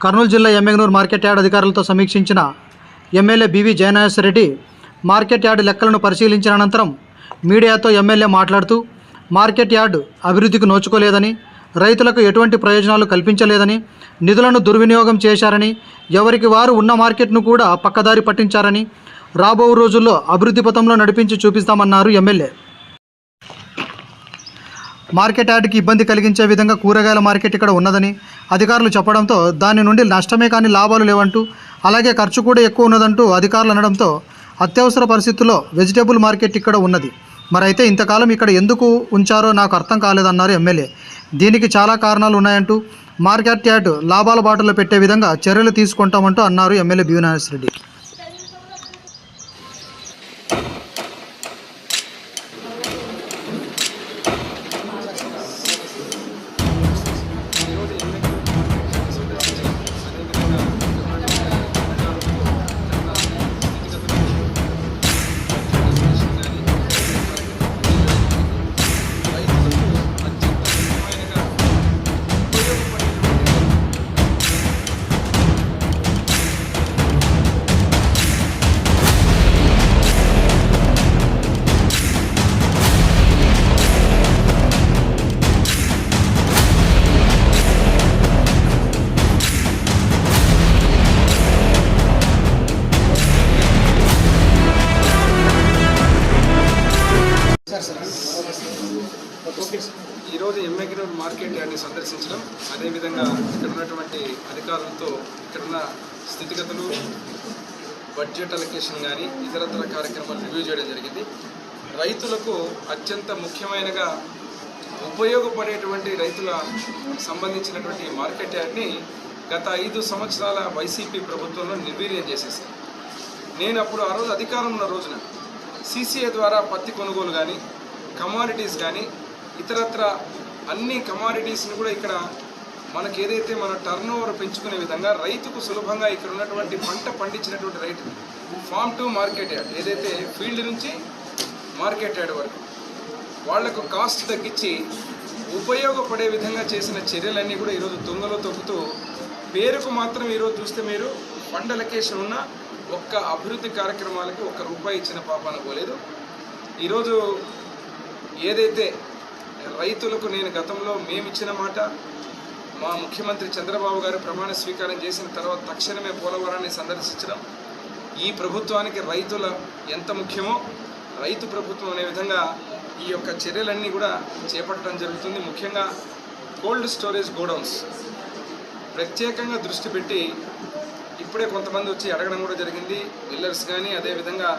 కర్నూలు జిల్లా Yemmiganur market yard అధికారులతో సమీక్షించిన MLA BV Jayanatha Reddy market yard లెక్కలను పరిశీలించిన అనంతరం మీడియాతో ఎమ్మెల్యే మాట్లాడుతూ మార్కెట్ యార్డ్ అభివృద్ధికి నోచుకోలేదని రైతులకు ఎటువంటి ప్రయోజనాలు కల్పించలేదని నిధులను దుర్వినియోగం చేశారని ఎవరికి వారు ఉన్న మార్కెట్ను కూడా పక్కదారి పట్టించారని రాబో రోజుల్లో అభివృద్ధి పథంలో నడిపించి చూపిస్తామన్నారు ఎమ్మెల్యే. మార్కెట్ యార్డ్కి ఇబ్బంది కలిగించే విధంగా కూరగాయల మార్కెట్ ఇక్కడ ఉన్నదని అధికారులు చెప్పడంతో దాని నుండి నష్టమే కానీ లాభాలు లేవంటూ అలాగే ఖర్చు కూడా ఎక్కువ ఉన్నదంటూ అధికారులు అనడంతో అత్యవసర పరిస్థితుల్లో వెజిటేబుల్ మార్కెట్ ఇక్కడ ఉన్నది. మరైతే ఇంతకాలం ఇక్కడ ఎందుకు ఉంచారో నాకు అర్థం కాలేదన్నారు ఎమ్మెల్యే. దీనికి చాలా కారణాలు ఉన్నాయంటూ మార్కెట్ యార్డ్ లాభాల బాటలో పెట్టే విధంగా చర్యలు తీసుకుంటామంటూ అన్నారు ఎమ్మెల్యే బివినాథ్ రెడ్డి ఎమ్మెగ్నూర్ సందర్శించడం అదేవిధంగా ఇక్కడ ఉన్నటువంటి అధికారులతో ఇక్కడున్న స్థితిగతులు బడ్జెట్ అలొకేషన్ కానీ ఇతరత్ర కార్యక్రమాలు రివ్యూ చేయడం జరిగింది. రైతులకు అత్యంత ముఖ్యమైనగా ఉపయోగపడేటువంటి రైతుల సంబంధించినటువంటి మార్కెట్ యార్డ్ని గత ఐదు సంవత్సరాల వైసీపీ ప్రభుత్వంలో నిర్వీర్యం చేసేసాను నేను అప్పుడు ఆ రోజు అధికారం ఉన్న రోజున సీసీఏ ద్వారా పత్తి కొనుగోలు కానీ కమాడిటీస్ కానీ ఇతరత్ర అన్ని కమాడిటీస్ని కూడా ఇక్కడ మనకి ఏదైతే మన టర్న్ ఓవర్ పెంచుకునే విధంగా రైతుకు సులభంగా ఇక్కడ ఉన్నటువంటి పంట పండించినటువంటి రైతు ఫామ్ టు మార్కెట్ యార్డ్ ఏదైతే ఫీల్డ్ నుంచి మార్కెట్ యార్డ్ వరకు వాళ్ళకు కాస్ట్ తగ్గించి ఉపయోగపడే విధంగా చేసిన చర్యలన్నీ కూడా ఈరోజు తుంగలో తొక్కుతూ పేరుకు మాత్రం ఈరోజు చూస్తే మీరు ఫండ్ లొకేషన్ ఉన్న ఒక్క అభివృద్ధి కార్యక్రమాలకి ఒక్క రూపాయి ఇచ్చిన పాపాన పోలేదు. ఈరోజు ఏదైతే రైతులకు నేను గతంలో మేమిచ్చిన మాట మా ముఖ్యమంత్రి చంద్రబాబు గారు ప్రమాణ స్వీకారం చేసిన తర్వాత తక్షణమే పోలవరాన్ని సందర్శించడం. ఈ ప్రభుత్వానికి రైతుల ఎంత ముఖ్యమో రైతు ప్రభుత్వం అనే విధంగా ఈ యొక్క చర్యలన్నీ కూడా చేపట్టడం జరుగుతుంది. ముఖ్యంగా కోల్డ్ స్టోరేజ్ గోడౌన్స్. ప్రత్యేకంగా దృష్టి పెట్టి ఇప్పుడే కొంతమంది వచ్చి అడగడం కూడా జరిగింది. మిల్లర్స్ కానీ అదేవిధంగా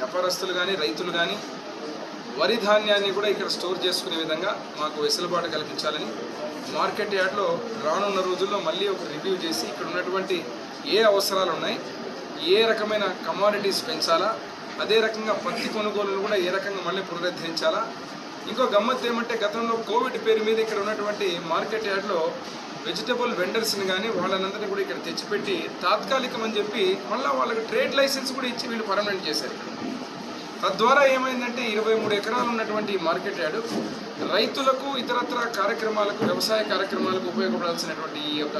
వ్యాపారస్తులు కానీ రైతులు కానీ వరి ధాన్యాన్ని కూడా ఇక్కడ స్టోర్ చేసుకునే విధంగా మాకు వెసులుబాటు కల్పించాలని మార్కెట్ యార్డ్లో రానున్న రోజుల్లో మళ్ళీ ఒక రివ్యూ చేసి ఇక్కడ ఉన్నటువంటి ఏ అవసరాలు ఉన్నాయి ఏ రకమైన కమాడిటీస్ పెంచాలా అదే రకంగా పత్తి కొనుగోలును కూడా ఏ రకంగా మళ్ళీ పునరుద్ధరించాలా. ఇంకో గమ్మత్ ఏమంటే గతంలో కోవిడ్ పేరు మీద ఇక్కడ ఉన్నటువంటి మార్కెట్ యార్డ్లో వెజిటబుల్ వెండర్స్ని కానీ వాళ్ళనందరినీ కూడా ఇక్కడ తెచ్చిపెట్టి తాత్కాలికం అని చెప్పి మళ్ళీ వాళ్ళకి ట్రేడ్ లైసెన్స్ కూడా ఇచ్చి వీళ్ళు పర్మనెంట్ చేశారు. తద్వారా ఏమైందంటే ఇరవై మూడు ఎకరాలు ఉన్నటువంటి ఈ మార్కెట్ యార్డు రైతులకు ఇతరత్ర కార్యక్రమాలకు వ్యవసాయ కార్యక్రమాలకు ఉపయోగపడాల్సినటువంటి ఈ యొక్క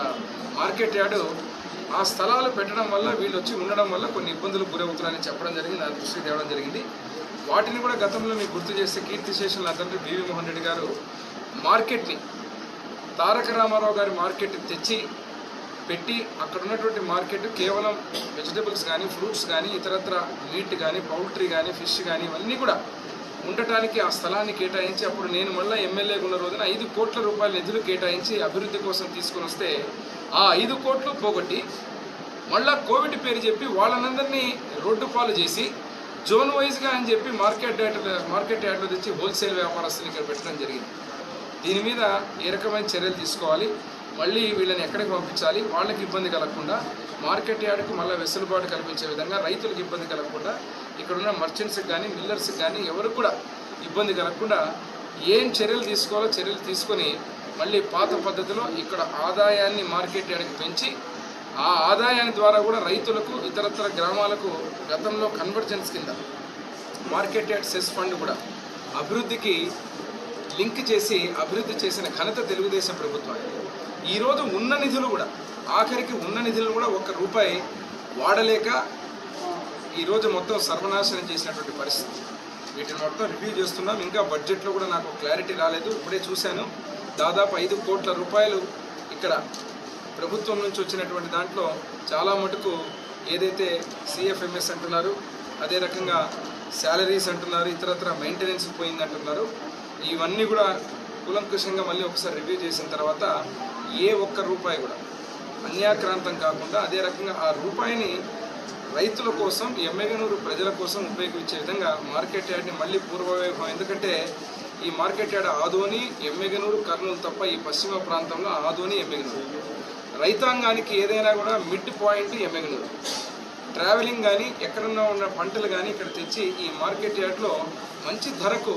మార్కెట్ యార్డు ఆ స్థలాలు పెట్టడం వల్ల వీళ్ళు వచ్చి ఉండడం వల్ల కొన్ని ఇబ్బందులు గురవుతున్నారని చెప్పడం జరిగింది. నా దృష్టికి తేవడం జరిగింది. వాటిని కూడా గతంలో మీకు గుర్తు చేస్తే కీర్తి శేషన్ల అతను బీవీ మోహన్ రెడ్డి గారు మార్కెట్ని తారక రామారావు గారి మార్కెట్ తెచ్చి పెట్టి అక్కడ ఉన్నటువంటి మార్కెట్ కేవలం వెజిటబుల్స్ కానీ ఫ్రూట్స్ కానీ ఇతరత్ర మీట్ కానీ పౌల్ట్రీ కానీ ఫిష్ కానీ ఇవన్నీ కూడా ఉండటానికి ఆ స్థలాన్ని కేటాయించి అప్పుడు నేను మళ్ళీ ఎమ్మెల్యేగా ఉన్న రోజున ఐదు కోట్ల రూపాయల నిధులు కేటాయించి అభివృద్ధి కోసం తీసుకొని వస్తే ఆ ఐదు కోట్లు పోగొట్టి మళ్ళా కోవిడ్ పేరు చెప్పి వాళ్ళనందరినీ రోడ్డు పాలు చేసి జోన్ వైజ్గా అని చెప్పి మార్కెట్ యార్డ్ మార్కెట్ యార్డ్లో తెచ్చి హోల్సేల్ వ్యాపారస్తులు ఇక్కడ పెట్టడం జరిగింది. దీని మీద ఏ రకమైన చర్యలు తీసుకోవాలి? మళ్ళీ వీళ్ళని ఎక్కడికి పంపించాలి? వాళ్ళకి ఇబ్బంది కలగకుండా మార్కెట్ యార్డ్కి మళ్ళీ వెసులుబాటు కల్పించే విధంగా రైతులకు ఇబ్బంది కలగకుండా ఇక్కడున్న మర్చెంట్స్కి కానీ మిల్లర్స్కి కానీ ఎవరికి కూడా ఇబ్బంది కలగకుండా ఏం చర్యలు తీసుకోవాలో చర్యలు తీసుకొని మళ్ళీ పాత పద్ధతిలో ఇక్కడ ఆదాయాన్ని మార్కెట్ యార్డ్కి పెంచి ఆ ఆదాయాన్ని ద్వారా కూడా రైతులకు ఇతరత్ర గ్రామాలకు గతంలో కన్వర్జెన్స్ కింద మార్కెట్ యార్డ్ సెస్ ఫండ్ కూడా అభివృద్ధికి లింక్ చేసి అభివృద్ధి చేసిన ఘనత తెలుగుదేశం ప్రభుత్వానికి. ఈరోజు ఉన్న నిధులు కూడా ఆఖరికి ఉన్న నిధులు కూడా ఒక్క రూపాయి వాడలేక ఈరోజు మొత్తం సర్వనాశనం చేసినటువంటి పరిస్థితి. వీటిని మొత్తం రివ్యూ చేస్తున్నాం. ఇంకా బడ్జెట్లో కూడా నాకు క్లారిటీ రాలేదు. ఇప్పుడే చూశాను. దాదాపు ఐదు కోట్ల రూపాయలు ఇక్కడ ప్రభుత్వం నుంచి వచ్చినటువంటి దాంట్లో చాలా మటుకు ఏదైతే సిఎఫ్ఎంఎస్ అంటున్నారు అదే రకంగా శాలరీస్ అంటున్నారు ఇతరత్ర మెయింటెనెన్స్ పోయింది అంటున్నారు ఇవన్నీ కూడా కులంకుశంగా మళ్ళీ ఒకసారి రివ్యూ చేసిన తర్వాత ఏ ఒక్క రూపాయి కూడా అన్యాక్రాంతం కాకుండా అదే రకంగా ఆ రూపాయిని రైతుల కోసం ఎమ్మెగనూరు ప్రజల కోసం ఉపయోగించే విధంగా మార్కెట్ యార్డ్ని మళ్ళీ పూర్వవైభవం. ఎందుకంటే ఈ మార్కెట్ యార్డ్ ఆదోని ఎమ్మెగనూరు కర్నూలు తప్ప ఈ పశ్చిమ ప్రాంతంలో ఆదోని ఎమ్మెగనూరు. రైతాంగానికి ఏదైనా కూడా మిడ్ పాయింట్ ఎమ్మెగనూరు. ట్రావెలింగ్ కానీ ఎక్కడన్నా ఉన్న పంటలు కానీ ఇక్కడ తెచ్చి ఈ మార్కెట్ యార్డ్లో మంచి ధరకు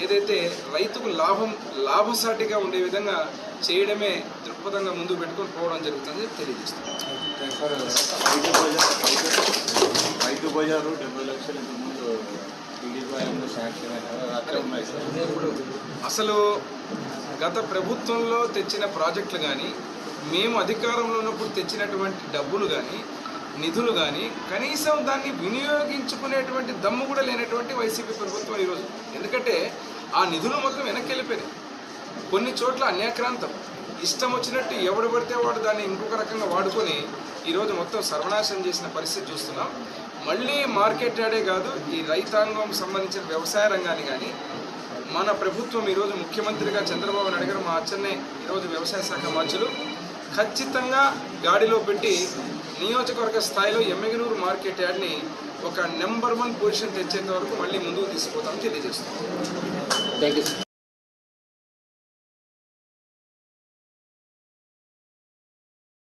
ఏదైతే రైతుకు లాభం లాభసాటిగా ఉండే విధంగా చేయడమే దృక్పథంగా ముందు పెట్టుకొని పోవడం జరుగుతుంది తెలియజేస్తుంది. రైతు బజార్ డెబ్బై లక్షలు ఇంతకుముందు అసలు గత ప్రభుత్వంలో తెచ్చిన ప్రాజెక్టులు కానీ మేము అధికారంలో ఉన్నప్పుడు తెచ్చినటువంటి డబ్బులు కానీ నిధులు కానీ కనీసం దాన్ని వినియోగించుకునేటువంటి దమ్ము కూడా లేనటువంటి వైసీపీ ప్రభుత్వం ఈరోజు. ఎందుకంటే ఆ నిధులు మొత్తం వెనక్కి వెళ్ళిపోయినాయి కొన్ని చోట్ల అన్యాక్రాంతం. ఇష్టం వచ్చినట్టు ఎవడు పడితే వాడు దాన్ని ఇంకొక రకంగా వాడుకొని ఈరోజు మొత్తం సర్వనాశం చేసిన పరిస్థితి చూస్తున్నాం. మళ్ళీ మార్కెట్ యార్డే కాదు ఈ రైతాంగం సంబంధించిన వ్యవసాయ రంగాన్ని కానీ మన ప్రభుత్వం ఈరోజు ముఖ్యమంత్రిగా చంద్రబాబు నాయుడు గారు మా అచ్చన్నే ఈరోజు వ్యవసాయ శాఖ మంత్రులు. ఖచ్చితంగా గాడిలో పెట్టి నియోజకవర్గ స్థాయిలో ఎమ్మెగనూరు మార్కెట్ యార్డ్ని ఒక నెంబర్ వన్ పొజిషన్ తెచ్చేంత వరకు మళ్ళీ ముందుకు తీసుకుపోతామని తెలియజేస్తున్నాం.